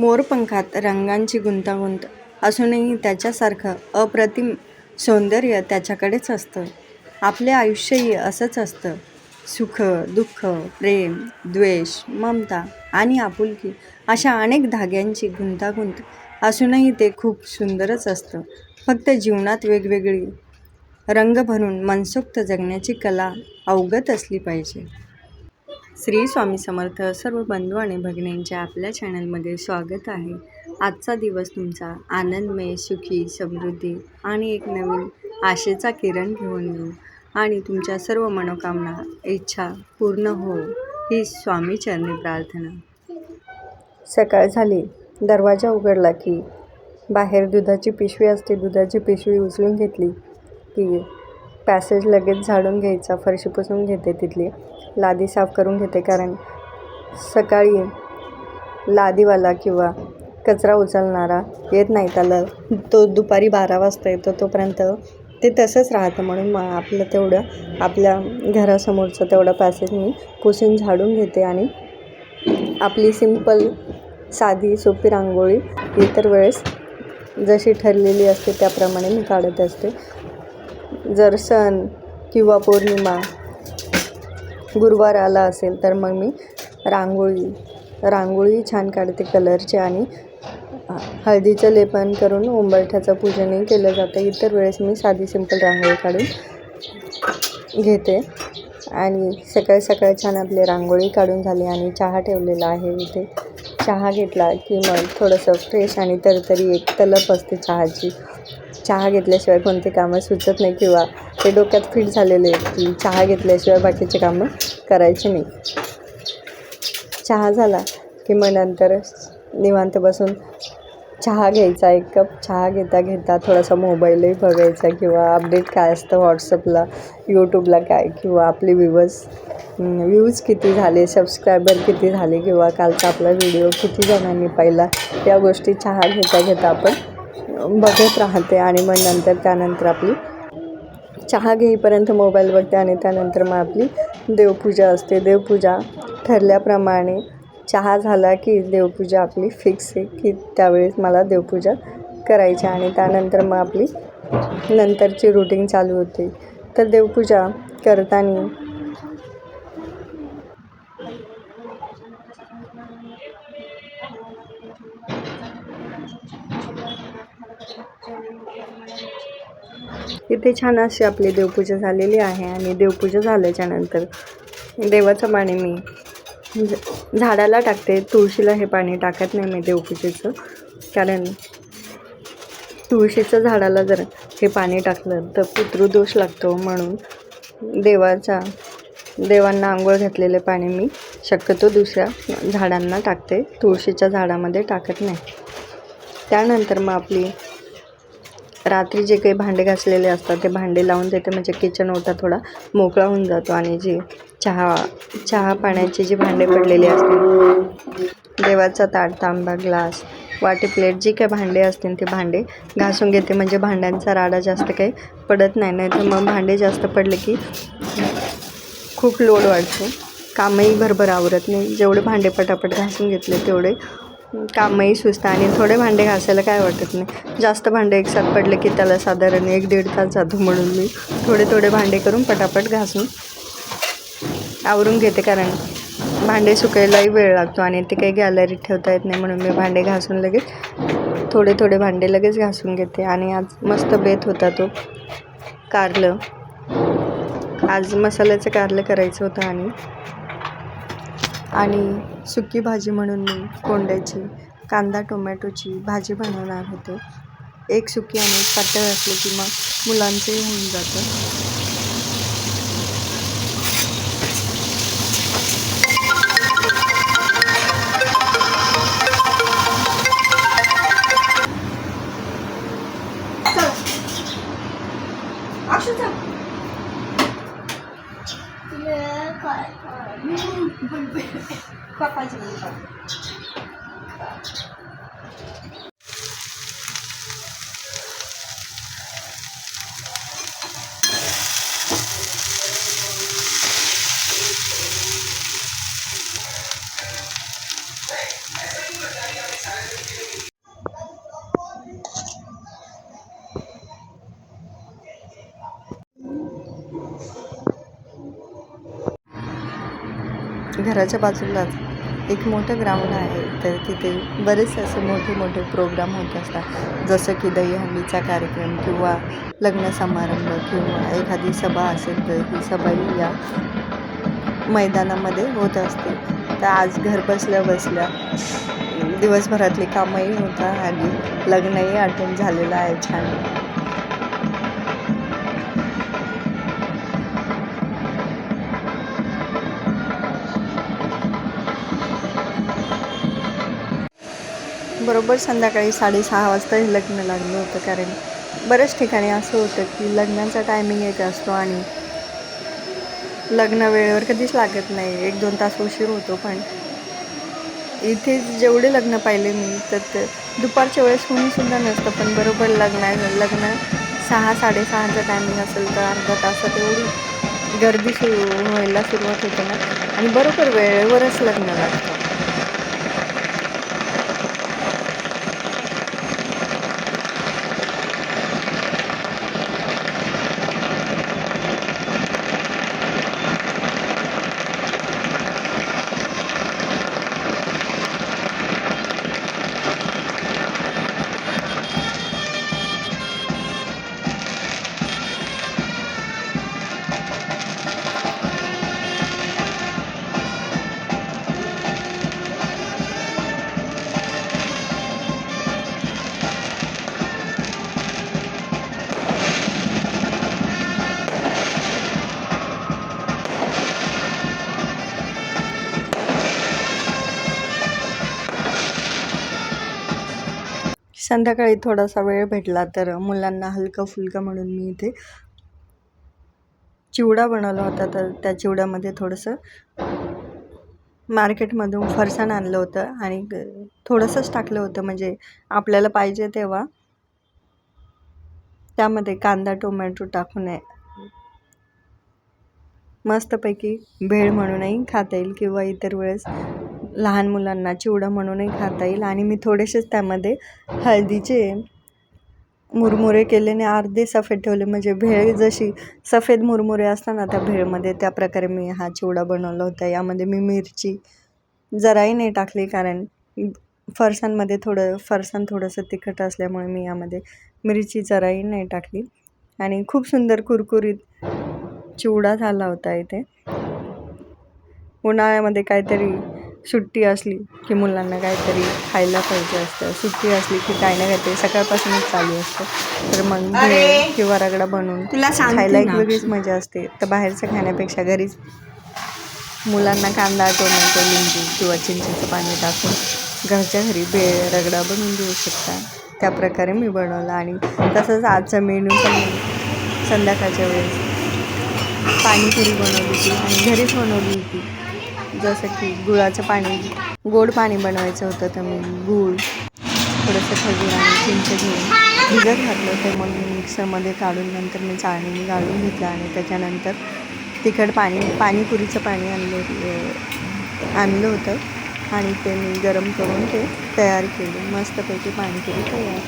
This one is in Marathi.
मोरपंखात रंगांची गुंतागुंत असूनही त्याच्यासारखं अप्रतिम सौंदर्य त्याच्याकडेच असतं. आपले आयुष्यही असंच असतं. सुख दुःख प्रेम द्वेष ममता आणि आपुलकी अशा अनेक धाग्यांची गुंतागुंत असूनही ते खूप सुंदरच असतं. फक्त जीवनात वेगवेगळी रंग भरून मनसोक्त जगण्याची कला अवगत असली पाहिजे. श्री स्वामी समर्थ सर्व बंधू आणि भगिनींच्या आपल्या चॅनलमध्ये स्वागत आहे. आजचा दिवस तुमचा आनंदमय सुखी समृद्धी आणि एक नवीन आशेचा किरण घेऊन येऊ. आणि तुमच्या सर्व मनोकामना इच्छा पूर्ण हो ही स्वामीचरणी प्रार्थना. सकाळ झाली. दरवाजा उघडला की बाहेर दुधाची पिशवी असते. दुधाची पिशवी उचलून घेतली की पॅसेज लगेच झाडून घ्यायचा. फरशी पुसून घेते तिथली. लादी साफ करून घेते कारण सकाळी लादीवाला किंवा कचरा उचलणारा येत नाही. त्याला तो दुपारी बारा वाजता येतो तोपर्यंत ते तसंच राहतं. म्हणून मग आपलं तेवढं आपल्या घरासमोरचं तेवढं पॅसेज मी पुसून झाडून घेते आणि आपली सिंपल साधी सोपी रांगोळी इतर वेळेस जशी ठरलेली असते त्याप्रमाणे मी काढत असते. जर सण किंवा पौर्णिमा गुरुवार आला असेल तर मग मी रांगोळी रांगोळी छान काढते कलरचे आणि हळदीचं लेपन करून उंबरठ्याचं पूजनही केलं जातं. इतर वेळेस मी साधी सिंपल रांगोळी काढून घेते. आणि सकाळी सकाळी छान आपली रांगोळी काढून झाली आणि चहा ठेवलेला आहे इथे. चहा घेतला की मग थोडंसं फ्रेश आणि तरतरी एक तलप असते चहाची. चहा घेतल्याशिवाय कोणते कामं सुचत नाही किंवा ते डोक्यात फिट झालेले आहेत की चहा घेतल्याशिवाय बाकीचे कामं करायचे नाही. चहा झाला की मग नंतर निवांत बसून चहा घ्यायचा एक कप चहा घेता घेता थोडासा मोबाईलही बघायचा किंवा अपडेट काय असतं व्हॉट्सअपला यूट्यूबला काय किंवा आपले व्ह्यूवर्स व्ह्यूज किती झाले सबस्क्रायबर किती झाले किंवा कालचा आपला व्हिडिओ किती जणांनी पाहिला या गोष्टी चहा घेता घेता आपण बघत राहते आणि मग नंतर त्यानंतर आपली चहा घेईपर्यंत मोबाईल बघते आणि त्यानंतर मग आपली देवपूजा असते. देवपूजा ठरल्याप्रमाणे चहा झाला की देवपूजा आपली फिक्स आहे की त्यावेळेस मला देवपूजा करायची आणि त्यानंतर मग आपली नंतरची रुटीन चालू होते. तर देवपूजा करताना इथे छान अशी आपली देवपूजा झालेली आहे आणि देवपूजा झाल्याच्यानंतर देवाचं पाणी मी झाडाला टाकते. तुळशीला हे पाणी टाकत नाही मी देवपूजेचं. कारण तुळशीचं झाडाला जर हे पाणी टाकलं तर पितृदोष लागतो म्हणून देवाचा देवांना आंघोळ घातलेले पाणी मी शक्यतो दुसऱ्या झाडांना टाकते. तुळशीच्या झाडामध्ये टाकत नाही. त्यानंतर मग आपली रात्री जे काही भांडे घासलेले असतात ते भांडे लावून देते. म्हणजे किचन ओटा थोडा मोकळा होऊन जातो आणि जी चहा चहा पाण्याचे जे भांडे पडलेले असतात देवाचा ताट तांबा ग्लास वाटी प्लेट जी काही भांडे असतील ते भांडे घासून घेते. म्हणजे भांड्यांचा राडा जास्त काही पडत नाही. नाही तर मग भांडे जास्त पडले की खूप लोड वाढतो. कामही भरभर आवरत नाही. जेवढे भांडे पटापट घासून घेतले तेवढे कामही सुचतं आणि थोडे भांडे घासायला काय वाटत नाही. जास्त भांडे एकसाथ पडले की त्याला साधारण एक दीड तास जातो म्हणून मी थोडे थोडे भांडे करून पटापट घासून आवरून घेते कारण भांडे सुकायलाही वेळ लागतो आणि ते काही गॅलरीत ठेवता येत नाही म्हणून मी भांडे घासून लगेच थोडे थोडे भांडे लगेच घासून घेते आणि आज मस्त बेत होता तो कारलं. आज मसाल्याचं कारलं करायचं होतं आणि आणि सुकी भाजी म्हणून मी कोंड्याची कांदा टोमॅटोची भाजी बनवणार होते. एक सुकी आणि एक पातळ असले की मग मुलांचंही होऊन जातं. 对对对，快换衣服吧。哎。घराच्या बाजूलाच एक मोठं ग्राउंड आहे. तर तिथे बरेच असे मोठे मोठे प्रोग्राम होत असतात. जसं की दहीहंडीचा कार्यक्रम किंवा लग्न समारंभ किंवा एखादी सभा असेल तर ही सभाही या मैदानामध्ये होत असते. तर आज घर बसल्या बसल्या दिवसभरातली कामंही होतात आणि लग्नही आठवण झालेलं आहे छान. बरोबर संध्याकाळी साडेसहा वाजता हे लग्न लागलं होतं कारण बऱ्याच ठिकाणी असं होतं की लग्नाचा टायमिंग एक असतो आणि लग्न वेळेवर कधीच लागत नाही. एक दोन तास उशीर होतो पण इथे जेवढे लग्न पाहिले मी तर ते दुपारच्या वेळेस कोणीसुद्धा नसतं पण बरोबर लग्न आहे. लग्न सहा साडेसहाचं टायमिंग असेल तर अर्धा तासात एवढी गर्दी सुरू व्हायला सुरुवात होते ना. आणि बरोबर वेळेवरच लग्न लागतं. संध्याकाळी थोडासा वेळ भेटला तर मुलांना हलकं फुलकं म्हणून मी इथे चिवडा बनवला होता. तर त्या चिवड्यामध्ये थोडंसं मार्केटमधून फरसाण आणलं होतं आणि थोडंसंच टाकलं होतं. म्हणजे आपल्याला पाहिजे तेव्हा त्यामध्ये कांदा टोमॅटो टाकू नये मस्तपैकी भेळ म्हणूनही खाता येईल किंवा इतर वेळेस लहान मुलांना चिवडा म्हणूनही खाता येईल. आणि मी थोडेसेच त्यामध्ये हळदीचे मुरमुरे केले अर्धे सफेद ठेवले. म्हणजे भेळ जशी सफेद मुरमुरे असतात ना त्या भेळमध्ये त्या प्रकारे मी हा चिवडा बनवला होता. यामध्ये मी मिरची जराही नाही टाकली कारण फरसांमध्ये थोडं फरसाण थोडंसं तिखट असल्यामुळे मी यामध्ये मिरची जराही नाही टाकली. आणि खूप सुंदर कुरकुरीत चिवडा झाला होता इथे. उन्हाळ्यामध्ये काहीतरी सुट्टी असली की मुलांना काहीतरी खायला पाहिजे असतं. सुट्टी असली की काही ना काहीतरी सकाळपासूनच चालू असतं. तर मग किंवा रगडा बनवून खायला एक. वेगळीच मजा असते. तर बाहेरचं खाण्यापेक्षा घरीच मुलांना कांदा टोमॅटो लिंबू किंवा चिंचेचं पाणी टाकून घरच्या घरी भेळ रगडा बनवून देऊ शकता. त्या प्रकारे मी बनवला आणि तसंच आजचा मेनू पण संध्याकाळच्या वेळेस पाणीपुरी बनवली होती आणि घरीच बनवली होती. जसं की गुळाचं पाणी गोड पाणी बनवायचं होतं तर मी गूळ थोडंसं खजूर आणि चिंच घेऊन भिजत घातलं. ते मग मी मिक्सरमध्ये काढून नंतर मी चाळणीने गाळून घेतलं आणि त्याच्यानंतर तिखट पाणी पाणीपुरीचं पाणी आणलं आणलं होतं आणि ते मी गरम करून ते तयार केले. मस्तपैकी पाणीपुरी तयार